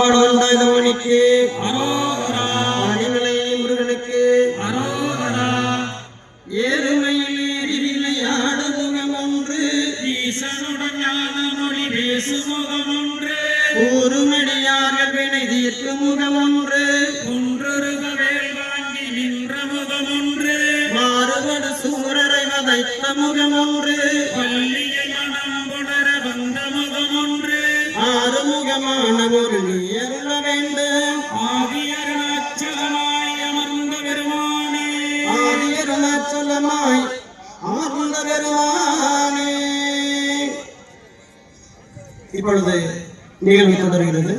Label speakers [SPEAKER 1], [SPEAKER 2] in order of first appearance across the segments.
[SPEAKER 1] பாடுவந்தாதவனுக்கு
[SPEAKER 2] அரோகரா.
[SPEAKER 1] மணிமலை முருகனுக்கு ஏறுமையில் ஏறி விளையாட முகம் ஒன்று
[SPEAKER 2] ஈசனுடன் ஞான மொழி ஒன்று
[SPEAKER 1] வினை தீர்க்கும் முகம் ஒன்று
[SPEAKER 2] குன்றொருக வேல் வாங்கி நின்ற முகம் ஒன்று
[SPEAKER 1] மாறுபடு சூரரை வதைத்த முகம் ஒன்று ஆறுமுகமான ஒரு நீருள வேண்டும்
[SPEAKER 2] ஆதி அருணாச்சலமாய் அமர்ந்த பெருமானே.
[SPEAKER 1] ஆதியருணாச்சலமாய் அமர்ந்த பெருமானே. இப்பொழுது நிகழ்வு தொடர்கிறது.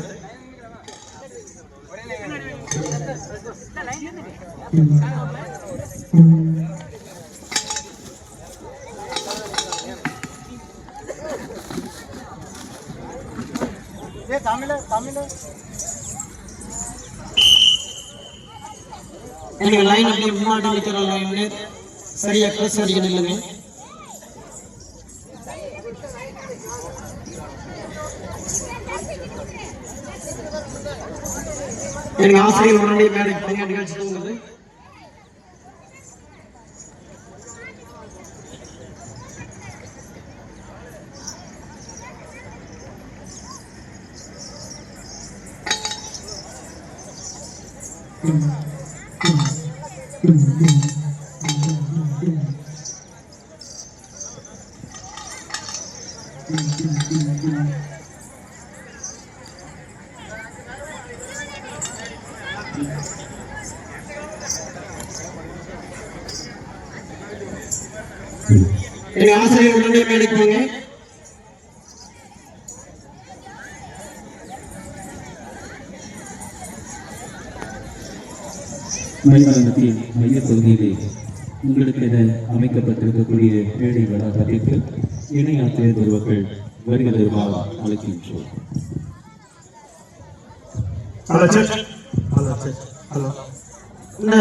[SPEAKER 1] எனக்கு லைன் அப்படியே முன்னாடி நிற்கிற லைன் சரியா ப்ரெஸ் அடிக்க நில்லுங்க எனக்கு ஆசிரியர் உடனே மேடைக்கு தனியாக நிகழ்ச்சி தூங்குது எனக்கு ஆசிரியர் உடனே மேடைக்கு வாங்க.
[SPEAKER 3] மைதானத்தின் மையப்பகுதியிலே உங்களுக்கு என அமைக்கப்பட்டிருக்கக்கூடிய மேடை வளாகத்திற்கு இணை ஆசிரியர் பெருமக்கள் வருகை தருமாறு அழைக்கின்றோம்.
[SPEAKER 1] இந்த